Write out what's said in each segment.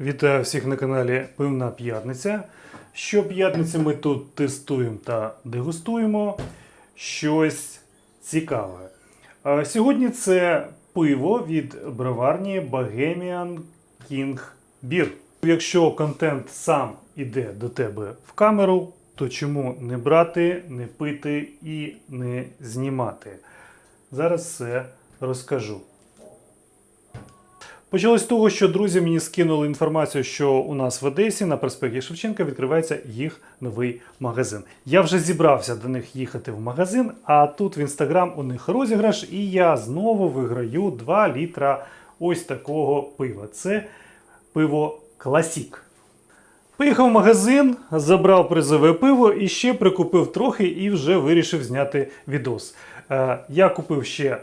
Вітаю всіх на каналі Пивна П'ятниця. Щоп'ятниці ми тут тестуємо та дегустуємо щось цікаве. Сьогодні це пиво від броварні Bohemian King Beer. Якщо контент сам іде до тебе в камеру, то чому не брати, не пити і не знімати? Зараз все розкажу. Почалось з того, що друзі мені скинули інформацію, що у нас в Одесі на проспекті Шевченка відкривається їх новий магазин. Я вже зібрався до них їхати в магазин, а тут в інстаграм у них розіграш, і я знову виграю 2 літра ось такого пива. Це пиво Класік. Поїхав в магазин, забрав призове пиво і ще прикупив трохи і вже вирішив зняти відос. Е, я купив ще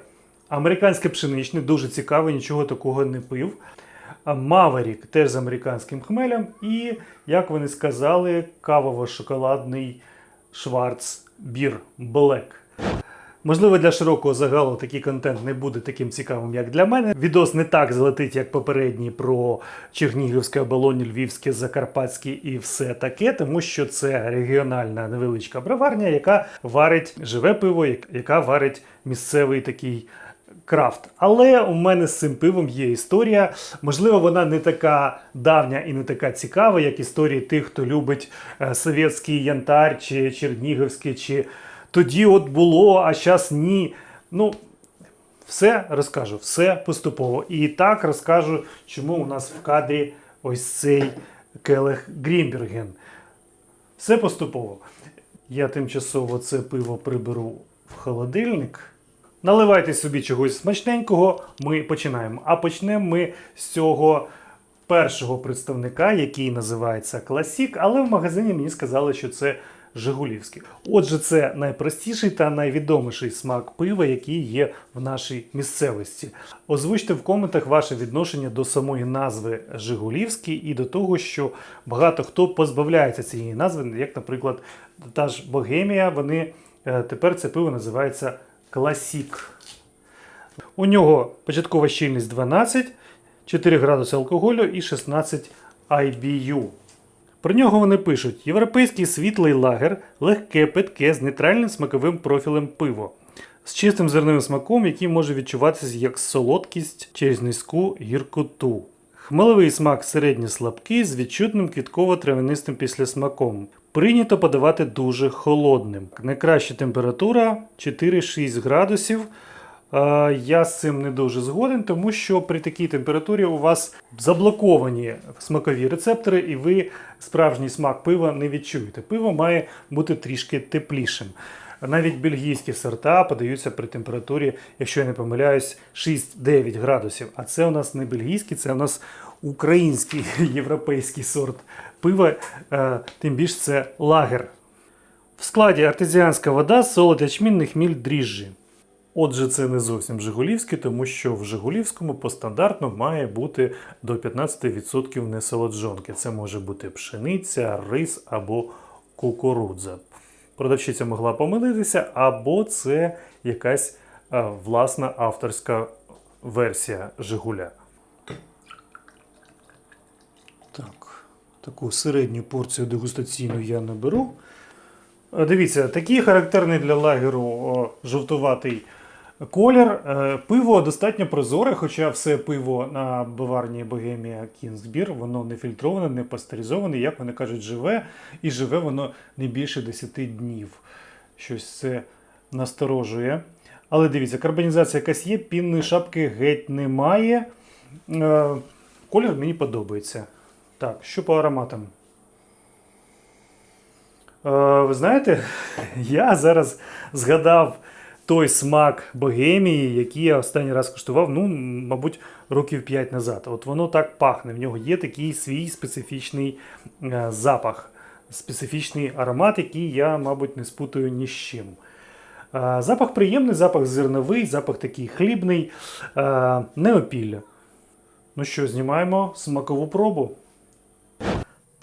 американське пшеничне, дуже цікаве, нічого такого не пив. Маверік теж з американським хмелем. І, як вони сказали, кавово-шоколадний Шварц Бір Блек. Можливо, для широкого загалу такий контент не буде таким цікавим, як для мене. Відос не так залетить, як попередній про Чернігівське, оболоні, Львівське, Закарпатське і все таке, тому що це регіональна невеличка броварня, яка варить живе пиво, яка варить місцевий такий крафт. Але у мене з цим пивом є історія. Можливо, вона не така давня і не така цікава, як історії тих, хто любить е, совєтський янтар чи чернігівський, чи тоді от було, а зараз ні. Ну, все розкажу, все поступово. І так розкажу, чому у нас в кадрі ось цей келих Грімберген. Все поступово. Я тимчасово це пиво приберу в холодильник. Наливайте собі чогось смачненького, ми починаємо. А почнемо ми з цього першого представника, який називається Класік, але в магазині мені сказали, що це Жигулівський. Отже, це найпростіший та найвідоміший смак пива, який є в нашій місцевості. Озвучте в коментах ваше відношення до самої назви Жигулівський і до того, що багато хто позбавляється цієї назви, як, наприклад, та ж Богемія, вони е, тепер це пиво називається Класік. У нього початкова щільність 12, 4 градуси алкоголю і 16 IBU. Про нього вони пишуть: європейський світлий лагер, легке питке з нейтральним смаковим профілем пиво. З чистим зерновим смаком, який може відчуватися як солодкість через низьку гіркоту. Хмелевий смак середньо слабкий з відчутним квітково-травянистим післясмаком. Прийнято подавати дуже холодним. Найкраща температура 4-6 градусів. Я з цим не дуже згоден, тому що при такій температурі у вас заблоковані смакові рецептори, і ви справжній смак пива не відчуєте. Пиво має бути трішки теплішим. Навіть бельгійські сорта подаються при температурі, якщо я не помиляюсь, 6-9 градусів. А це у нас не бельгійський, це у нас український європейський сорт пива, е, тим більше це лагер. В складі артезіанська вода, солод, ячмінний хміль, дріжджі. Отже, це не зовсім Жигулівське, тому що в Жигулівському по стандартну має бути до 15% несолоджонки. Це може бути пшениця, рис або кукурудза. Продавщиця могла помилитися, або це якась е, власна авторська версія Жигуля. Таку середню порцію дегустаційну я не беру. Е, Дивіться, такий характерний для лагеру жовтуватий колір. Е, Пиво достатньо прозоре, хоча все пиво на баварні Богемія Кінзбір, воно не фільтроване, не пастеризоване, як вони кажуть, живе, і живе воно не більше 10 днів. Щось це насторожує. Але дивіться, карбонізація якась є, пінної шапки геть немає. Е, Колір мені подобається. Так, що по ароматам? Е, ви знаєте, я зараз згадав той смак богемії, який я останній раз куштував, ну, мабуть, років 5 назад. От воно так пахне. В нього є такий свій специфічний е, запах, специфічний аромат, який я, мабуть, не спутаю ні з чим. Е, Запах приємний, запах зерновий, запах такий хлібний, е, не опілля. Ну що, знімаємо смакову пробу.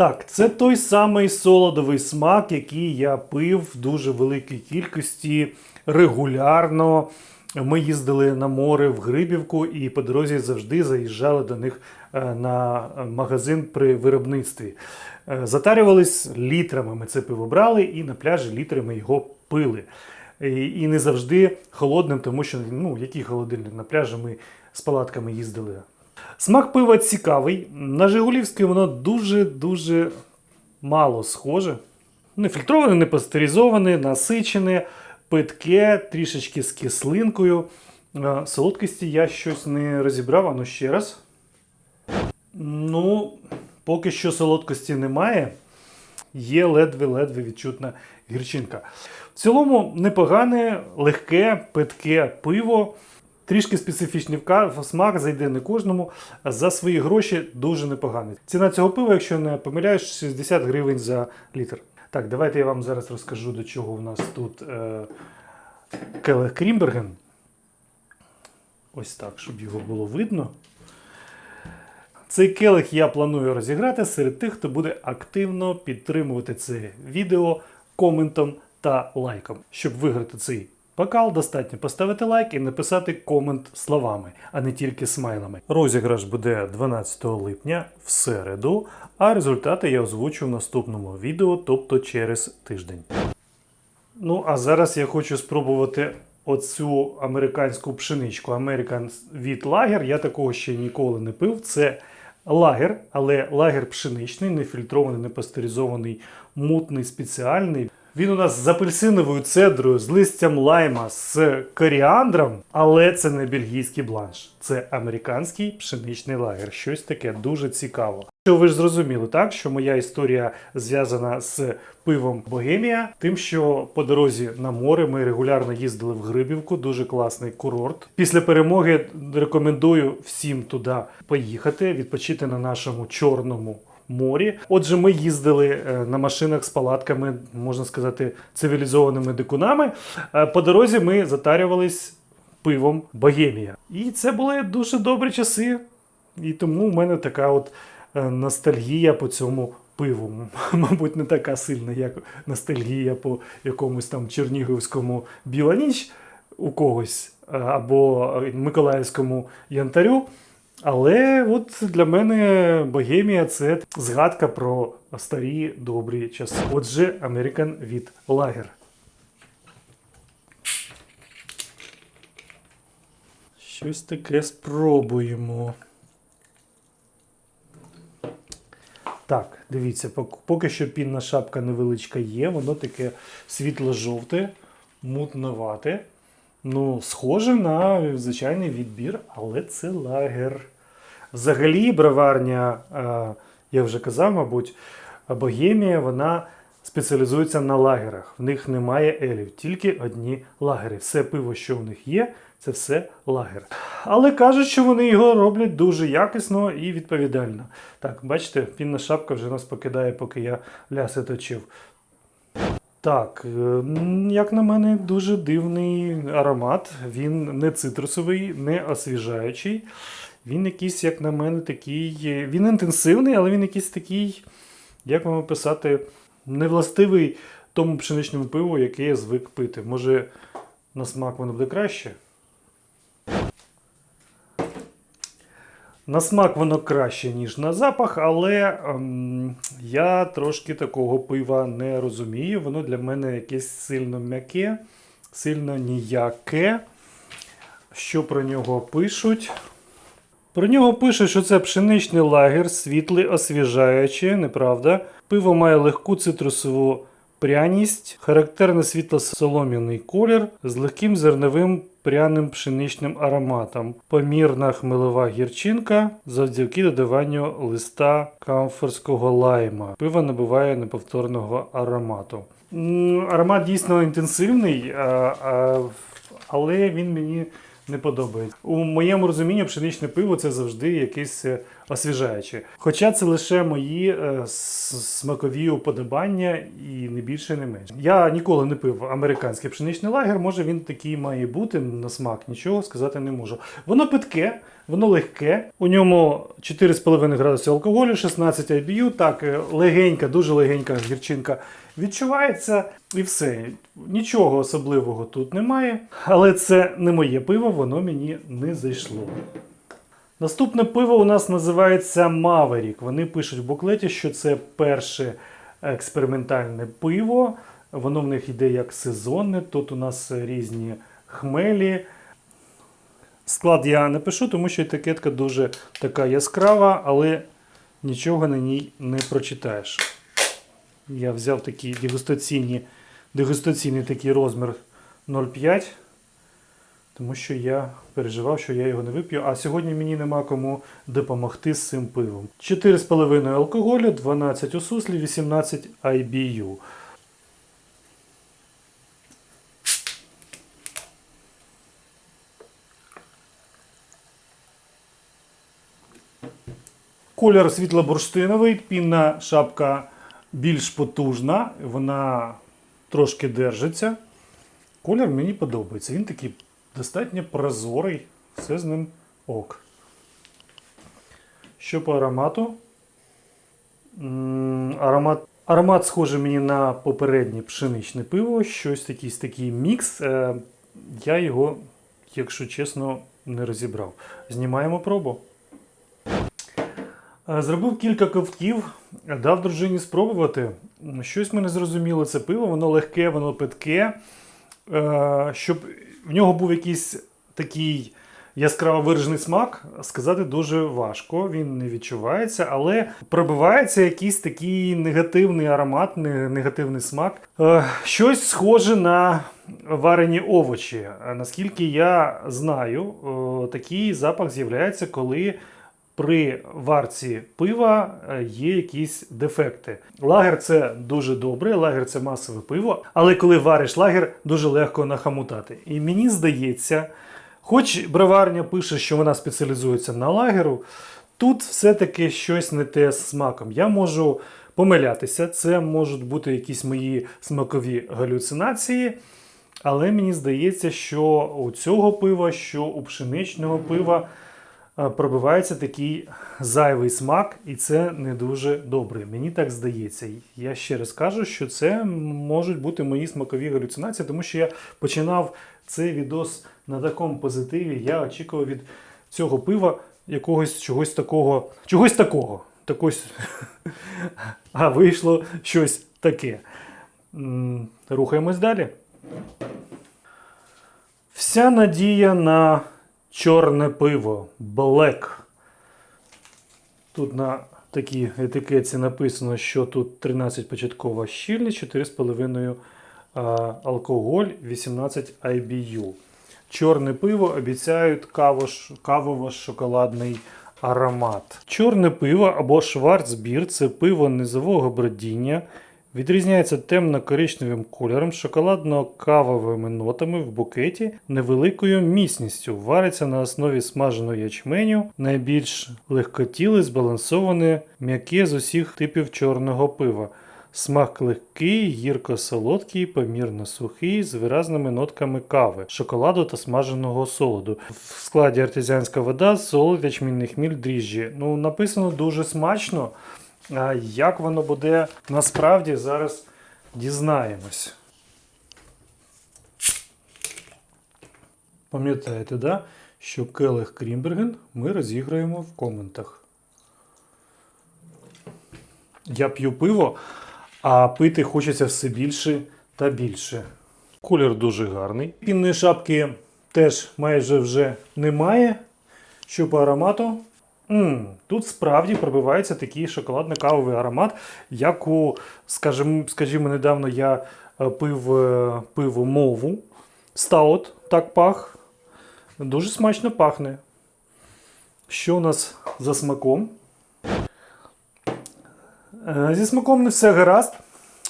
Так, це той самий солодовий смак, який я пив в дуже великій кількості регулярно Ми їздили на море в Грибівку і по дорозі завжди заїжджали до них е, на магазин при виробництві. Е, Затарювались літрами. Ми це пиво брали і на пляжі літрами його пили. І, не завжди холодним, тому що ну, який холодильник на пляжі ми з палатками їздили. Смак пива цікавий. На Жигулівській воно дуже-дуже мало схоже. Не фільтроване, не пастеризоване, насичене, питке, трішечки з кислинкою. Е, Солодкості я щось не розібрав, а ну ще раз. Ну, поки що солодкості немає. Є ледве-ледве відчутна гірчинка. В цілому непогане, легке, питке пиво. Трішки специфічний смак зайде не кожному. За свої гроші дуже непоганий. Ціна цього пива, якщо не помиляюсь, 60 гривень за літр. Так, давайте я вам зараз розкажу, до чого у нас тут е, Крімберген. Ось так, щоб його було видно. Цей келих я планую розіграти серед тих, хто буде активно підтримувати це відео коментом та лайком. Щоб виграти цей бокал, достатньо поставити лайк і написати комент словами, а не тільки смайлами. Розіграш буде 12 липня в середу, а результати я озвучу в наступному відео, тобто через тиждень. Ну, а зараз я хочу спробувати оцю американську пшеничку. American від лагер. Я такого ще ніколи не пив. Це лагер, але лагер пшеничний, не фільтрований, не пастеризований, мутний, спеціальний. Він у нас з апельсиновою цедрою, з листям лайма, з коріандром, але це не бельгійський бланш, це американський пшеничний лагер. Щось таке дуже цікаво. Що ви ж зрозуміли, так що моя історія зв'язана з пивом Богемія, тим, що по дорозі на море ми регулярно їздили в Грибівку, дуже класний курорт. Після перемоги рекомендую всім туди поїхати, відпочити на нашому чорному морі. Отже, ми їздили е, на машинах з палатками, можна сказати, цивілізованими дикунами. Е, По дорозі ми затарювались пивом Богемія. І це були дуже добрі часи. І тому в мене така от е, ностальгія по цьому пиву. Мабуть, не така сильна, як ностальгія по якомусь там чернігівському біла ніч у когось або Миколаївському янтарю. Але от для мене Богемія це згадка про старі добрі часи. Отже, American від Lager. Щось таке спробуємо. Так, дивіться, поки що пінна шапка невеличка є, воно таке світло-жовте, мутновате. Ну, схоже на звичайний відбір, але це лагер. Взагалі, броварня, е, я вже казав, мабуть, Богемія, вона спеціалізується на лагерах. В них немає елів, тільки одні лагери. Все пиво, що в них є, це все лагер. Але кажуть, що вони його роблять дуже якісно і відповідально. Так, бачите, пінна шапка вже нас покидає, поки я ляси точив. Так, е, як на мене, дуже дивний аромат. Він не цитрусовий, не освіжаючий. Він якийсь, як на мене, такий. е, Він інтенсивний, але він якийсь такий, як вам описати, невластивий тому пшеничному пиву, яке я звик пити. Може, на смак воно буде краще? На смак воно краще, ніж на запах, але ем, я трошки такого пива не розумію. Воно для мене якесь сильно м'яке, сильно ніяке. Що про нього пишуть? Про нього пишуть, що це пшеничний лагер, світлий, освіжаючий, неправда. Пиво має легку цитрусову пряність, характерний світло-солом'яний колір з легким зерновим пряним пшеничним ароматом, помірна хмелова гірчинка завдяки додаванню листа камфорського лайма. Пиво набуває неповторного аромату. Аромат дійсно інтенсивний, але він мені не подобається. У моєму розумінні пшеничне пиво це завжди якесь освіжаюче. Хоча це лише мої е, смакові уподобання і не більше, не менше. Я ніколи не пив американський пшеничний лагер. Може він такий має бути на смак, нічого сказати не можу. Воно питке, воно легке. У ньому 4,5 градуси алкоголю, 16 IBU. Так, е, легенька, дуже легенька гірчинка відчувається і все. Нічого особливого тут немає. Але це не моє пиво, воно мені не зайшло. Наступне пиво у нас називається Maverick. Вони пишуть в буклеті, що це перше експериментальне пиво. Воно в них йде як сезонне. Тут у нас різні хмелі. Склад я не пишу, тому що етикетка дуже така яскрава, але нічого на ній не прочитаєш. Я взяв такий дегустаційні, дегустаційний такий розмір 0,5, тому що я переживав, що я його не вип'ю. А сьогодні мені нема кому допомогти з цим пивом. 4,5 алкоголю, 12 у суслі, 18 IBU. Колір світло-бурштиновий, пінна шапка більш потужна, вона трошки держиться. Колір мені подобається. Він такий достатньо прозорий, все з ним ок. Що по аромату? Аромат, аромат схожий мені на попереднє пшеничне пиво, щось якийсь такий мікс. Е, Я його, якщо чесно, не розібрав. Знімаємо пробу. Е, Зробив кілька ковтків, дав дружині спробувати. Щось ми не зрозуміло це пиво, воно легке, воно питке. Е, Щоб в нього був якийсь такий яскраво виражений смак, сказати дуже важко. Він не відчувається, але пробивається якийсь такий негативний аромат, негативний смак. Е, Щось схоже на варені овочі. Е, Наскільки я знаю, е, такий запах з'являється, коли при варці пива е, є якісь дефекти. Лагер це дуже добре, лагер це масове пиво, але коли вариш лагер, дуже легко нахамутати. І мені здається, хоч броварня пише, що вона спеціалізується на лагеру, тут все-таки щось не те з смаком. Я можу помилятися, це можуть бути якісь мої смакові галюцинації. Але мені здається, що у цього пива, що у пшеничного пива пробивається такий зайвий смак, і це не дуже добре. Мені так здається. Я ще раз кажу, що це можуть бути мої смакові галюцинації, тому що я починав цей відос на такому позитиві. Я очікував від цього пива якогось чогось такого, чогось такого. Такось, а вийшло щось таке. Рухаємось далі. Вся надія на чорне пиво Black. Тут на такій етикетці написано, що тут 13 початкова щільність, 4,5 алкоголь, 18 IBU. Чорне пиво обіцяють кавово-шоколадний аромат. Чорне пиво або шварцбір це пиво низового бродіння. Відрізняється темно-коричневим кольором, шоколадно-кавовими нотами в букеті, невеликою міцністю. Вариться на основі смаженого ячменю, найбільш легкотіле, збалансоване, м'яке з усіх типів чорного пива. Смак легкий, гірко-солодкий, помірно сухий, з виразними нотками кави, шоколаду та смаженого солоду. В складі артезіанська вода, солод, ячмінний хміль, дріжджі. Ну, написано дуже смачно. А як воно буде насправді зараз дізнаємось. Пам'ятаєте, да? що келих Крімберген ми розіграємо в коментах. Я п'ю пиво, а пити хочеться все більше та більше. Колір дуже гарний. Пінної шапки теж майже вже немає. Що по аромату? М тут справді пробивається такий шоколадно-кавовий аромат, як у, скажімо, скажімо, недавно я е, пив е, пиво мову. Стаут так пах. Дуже смачно пахне. Що у нас за смаком? Е, Зі смаком не все гаразд.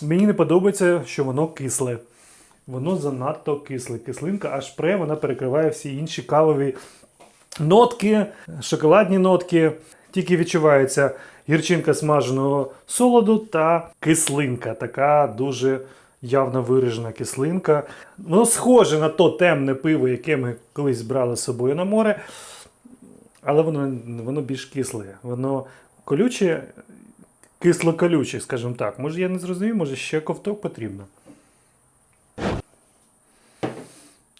Мені не подобається, що воно кисле. Воно занадто кисле. Кислинка аж пре, вона перекриває всі інші кавові нотки, шоколадні нотки. Тільки відчувається гірчинка смаженого солоду та кислинка, така дуже явно виражена кислинка. Воно схоже на то темне пиво, яке ми колись брали з собою на море, але воно, воно більш кисле. Воно колюче, кисло-колюче, скажімо так. Може, я не зрозумів, може ще ковток потрібно.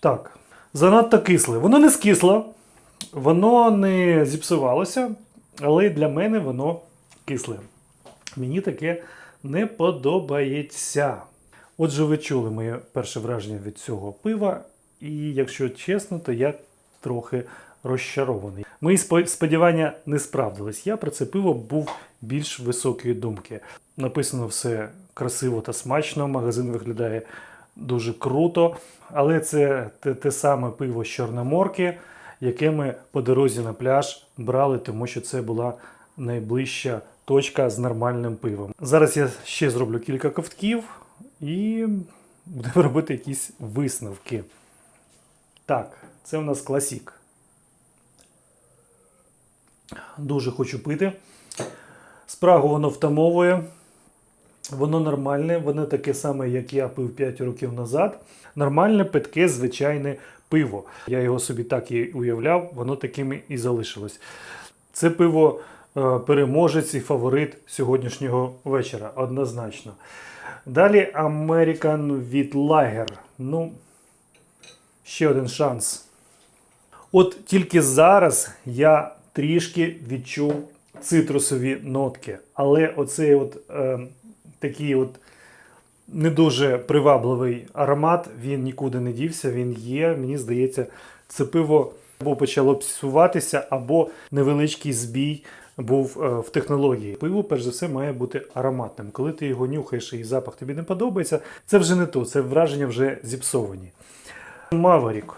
Так. Занадто кисле. Воно не скисло, воно не зіпсувалося, але для мене воно кисле. Мені таке не подобається. Отже, ви чули моє перше враження від цього пива, і якщо чесно, то я трохи розчарований. Мої сподівання не справдились. Я про це пиво був більш високої думки. Написано все красиво та смачно. Магазин виглядає дуже круто, але це те, те саме пиво з Чорноморки, яке ми по дорозі на пляж брали, тому що це була найближча точка з нормальним пивом. Зараз я ще зроблю кілька ковтків і будемо робити якісь висновки. Так, це у нас класік. Дуже хочу пити. Спрагу воно втамовує. Воно нормальне, воно таке саме, як я пив 5 років назад. Нормальне, питке, звичайне пиво. Я його собі так і уявляв, воно таким і залишилось. Це пиво е, переможець і фаворит сьогоднішнього вечора, однозначно. Далі American Lager. Ну, ще один шанс. От тільки зараз я трішки відчув цитрусові нотки. Але оцей от е, такий от не дуже привабливий аромат, він нікуди не дівся, він є. Мені здається, це пиво або почало псуватися, або невеличкий збій був е, в технології. Пиво, перш за все, має бути ароматним. Коли ти його нюхаєш і запах тобі не подобається, це вже не то, це враження вже зіпсовані. Маверік.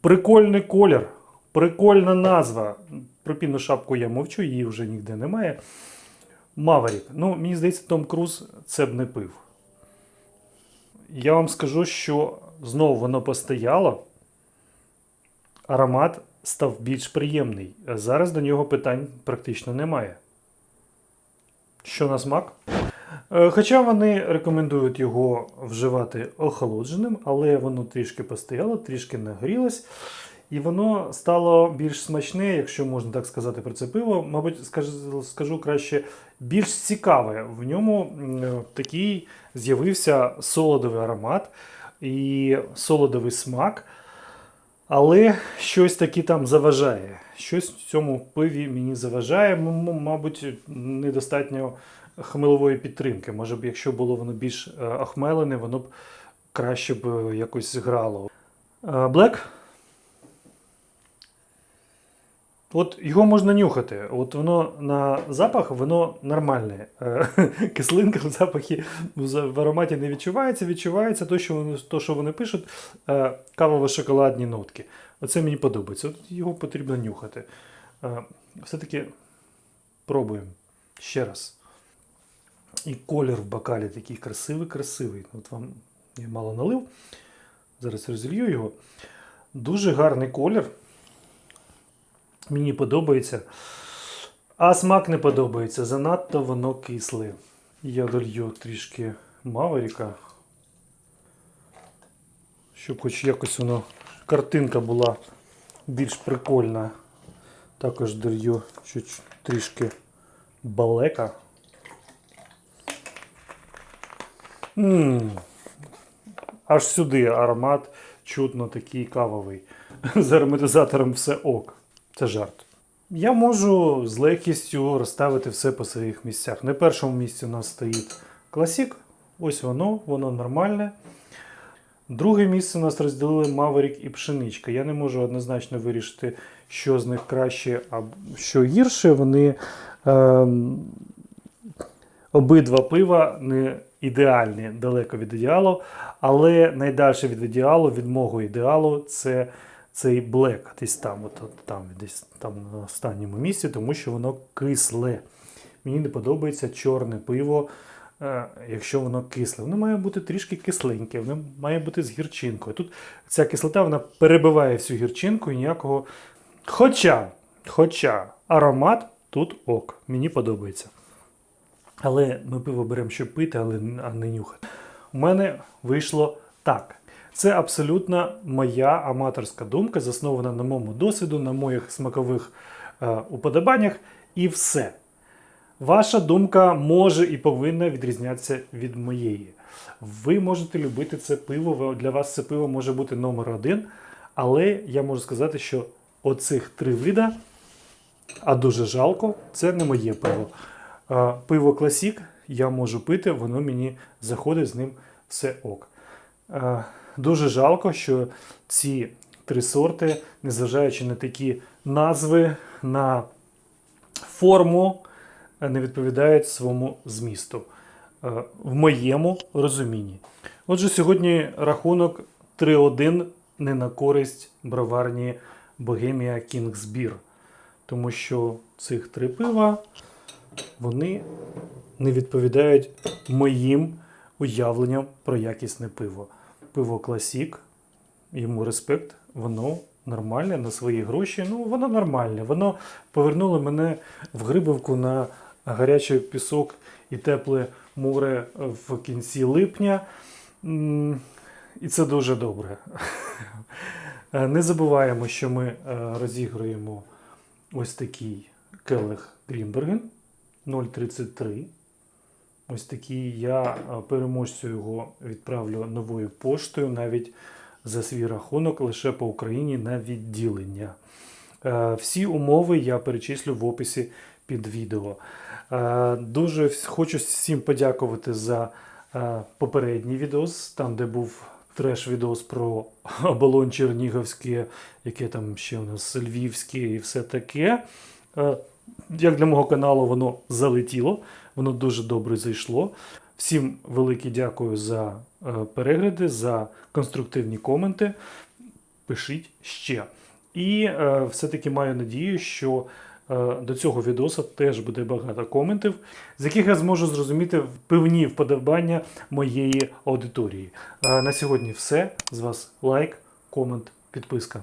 Прикольний колір, прикольна назва. Про пінну шапку я мовчу, її вже ніде немає. Маверік. Ну, мені здається, Том Круз це б не пив. Я вам скажу, що знову воно постояло. Аромат став більш приємний. Зараз до нього питань практично немає. Що на смак? Е, Хоча вони рекомендують його вживати охолодженим, але воно трішки постояло, трішки нагрілось. І воно стало більш смачне, якщо можна так сказати про це пиво. Мабуть, скажу, скажу краще, більш цікаве. В ньому такий з'явився солодовий аромат і солодовий смак. Але щось таки там заважає. Щось в цьому пиві мені заважає. Мабуть, недостатньо хмелової підтримки. Може б, якщо було воно більш е, охмелене, воно б краще б е, якось грало. Е, Блек? От його можна нюхати. От воно на запах, воно нормальне. Е, Кислинка в запахі в ароматі не відчувається. Відчувається то, що вони, то, що вони пишуть, е, кавово-шоколадні нотки. Оце мені подобається. От його потрібно нюхати. Е, Все-таки пробуємо ще раз. І колір в бокалі такий красивий-красивий. От вам я мало налив. Зараз розілью його. Дуже гарний колір. Мені подобається. А смак не подобається. Занадто воно кисле. Я долью трішки маверіка. Щоб хоч якось воно картинка була більш прикольна. Також долью трішки балека. М, Аж сюди аромат чутно такий кавовий. З ароматизатором все ок. Це жарт. Я можу з легкістю розставити все по своїх місцях. На першому місці у нас стоїть класік. Ось воно, воно нормальне. Друге місце у нас розділили Маверік і пшеничка. Я не можу однозначно вирішити, що з них краще, а що гірше. Вони ем, обидва пива не ідеальні, далеко від ідеалу, але найдальше від ідеалу, від мого ідеалу, це цей блек, десь там, от, от там, десь там на останньому місці, тому що воно кисле. Мені не подобається чорне пиво, е, якщо воно кисле. Воно має бути трішки кисленьке, воно має бути з гірчинкою. Тут ця кислота вона перебиває всю гірчинку і ніякого. Хоча, хоча аромат тут ок, мені подобається. Але ми пиво беремо, щоб пити, але а не нюхати. У мене вийшло так. Це абсолютно моя аматорська думка, заснована на моєму досвіду, на моїх смакових е, уподобаннях, і все. Ваша думка може і повинна відрізнятися від моєї. Ви можете любити це пиво, для вас це пиво може бути номер один, але я можу сказати, що оцих три вида, а дуже жалко, це не моє пиво. А, Пиво Класік я можу пити, воно мені заходить з ним все ок. А, Дуже жалко, що ці три сорти, незважаючи на такі назви, на форму, не відповідають своєму змісту. Е, В моєму розумінні. Отже, сьогодні рахунок 3-1 не на користь броварні Богемія Кінгсбір. Тому що цих три пива вони не відповідають моїм уявленням про якісне пиво. Пиво Класік, йому респект, воно нормальне на свої гроші. Ну, воно нормальне. Воно повернуло мене в Грибовку на гарячий пісок і тепле море в кінці липня. І це дуже добре. Не забуваємо, що ми е, розігруємо ось такий келих Грінберген 033. Ось такий. Я е, переможцю його відправлю новою поштою навіть за свій рахунок лише по Україні на відділення. Е, Всі умови я перечислю в описі під відео. Е, Дуже хочу всім подякувати за попередній відос, там, де був треш-відос про оболонь Чернігівське, яке там ще у нас Львівське і все таке. Як для мого каналу, воно залетіло, воно дуже добре зайшло. Всім велике дякую за е, перегляди, за конструктивні коменти. Пишіть ще. І е, все-таки маю надію, що е, до цього відоса теж буде багато коментів, з яких я зможу зрозуміти певні вподобання моєї аудиторії. На сьогодні все. З вас лайк, комент, підписка.